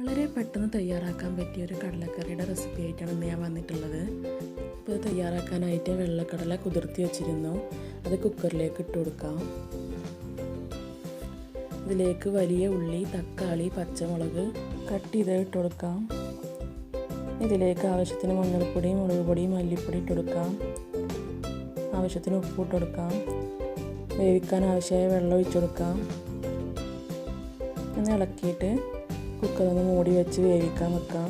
വളരെ പെട്ടെന്ന് തയ്യാറാക്കാൻ പറ്റിയ ഒരു കടലക്കറിയുടെ റെസിപ്പി ആയിട്ടാണ് ഇന്ന് ഞാൻ വന്നിട്ടുള്ളത്. ഇപ്പോൾ തയ്യാറാക്കാനായിട്ട് വെള്ളക്കടല കുതിർത്തി വെച്ചിരുന്നു. അത് കുക്കറിലേക്ക് ഇട്ട് കൊടുക്കാം. ഇതിലേക്ക് വലിയ ഉള്ളി തക്കാളി പച്ചമുളക് കട്ട് ചെയ്ത് ഇട്ട് കൊടുക്കാം. ഇതിലേക്ക് ആവശ്യത്തിന് മഞ്ഞൾപ്പൊടി മുളക് പൊടി മല്ലിപ്പൊടി ഇട്ട് കൊടുക്കാം. ആവശ്യത്തിന് ഉപ്പ് ഇട്ട് കൊടുക്കാം. വേവിക്കാൻ ആവശ്യമായ വെള്ളം ഒഴിച്ചു കൊടുക്കാം. ഇളക്കിയിട്ട് കുക്കറൊന്ന് മൂടി വെച്ച് വേവിക്കാൻ വെക്കാം.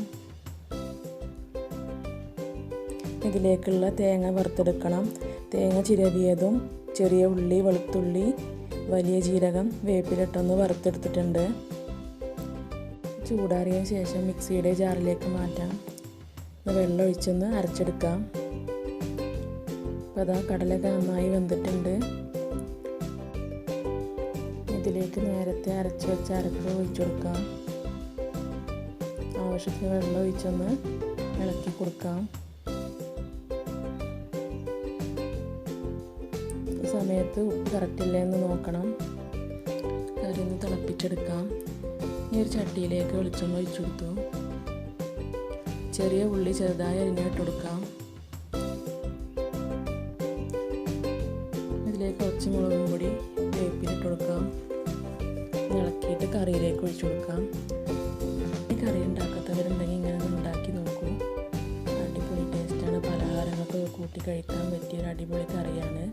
ഇതിലേക്കുള്ള തേങ്ങ വറുത്തെടുക്കണം. തേങ്ങ ചിരവിയതും ചെറിയ ഉള്ളി വെളുത്തുള്ളി വലിയ ജീരകം വേപ്പിലിട്ടൊന്ന് വറുത്തെടുത്തിട്ടുണ്ട്. ചൂടാറിയ ശേഷം മിക്സിയുടെ ജാറിലേക്ക് മാറ്റാം. വെള്ളം ഒഴിച്ചൊന്ന് അരച്ചെടുക്കാം. അപ്പോൾ അതാ കടലൊക്കെ നന്നായി വന്നിട്ടുണ്ട് ഇതിലേക്ക് നേരത്തെ അരച്ച് വെച്ച അരപ്പ് ഒഴിച്ചു കൊടുക്കാം. ആവശ്യത്തിന് വെള്ളം ഒഴിച്ചൊന്ന് ഇളക്കി കൊടുക്കാം. സമയത്ത് ഉപ്പ് കറക്റ്റില്ലേ എന്ന് നോക്കണം. ഒന്ന് തിളപ്പിച്ചെടുക്കാം. ഈ ഒരു ചട്ടിയിലേക്ക് വെളിച്ചെണ്ണ ഒഴിച്ചു കൊടുത്തു. ചെറിയ ഉള്ളി ചെറുതായി അരിഞ്ഞിട്ട് കൊടുക്കാം. ഇതിലേക്ക് കുറച്ച് മുളകും പൊടി വേപ്പിലിട്ട് കൊടുക്കാം. ഇളക്കിയിട്ട് കറിയിലേക്ക് ഒഴിച്ചു കൊടുക്കാം. ഈ കറി താല്പര്യമുണ്ടെങ്കിൽ ഇങ്ങനെ ഒന്ന് ഉണ്ടാക്കി നോക്കൂ. അടിപൊളി ടേസ്റ്റാണ് പലഹാരങ്ങൾക്ക് കൂട്ടി കഴിക്കാൻ പറ്റിയ ഒരു അടിപൊളി കറിയാണ്.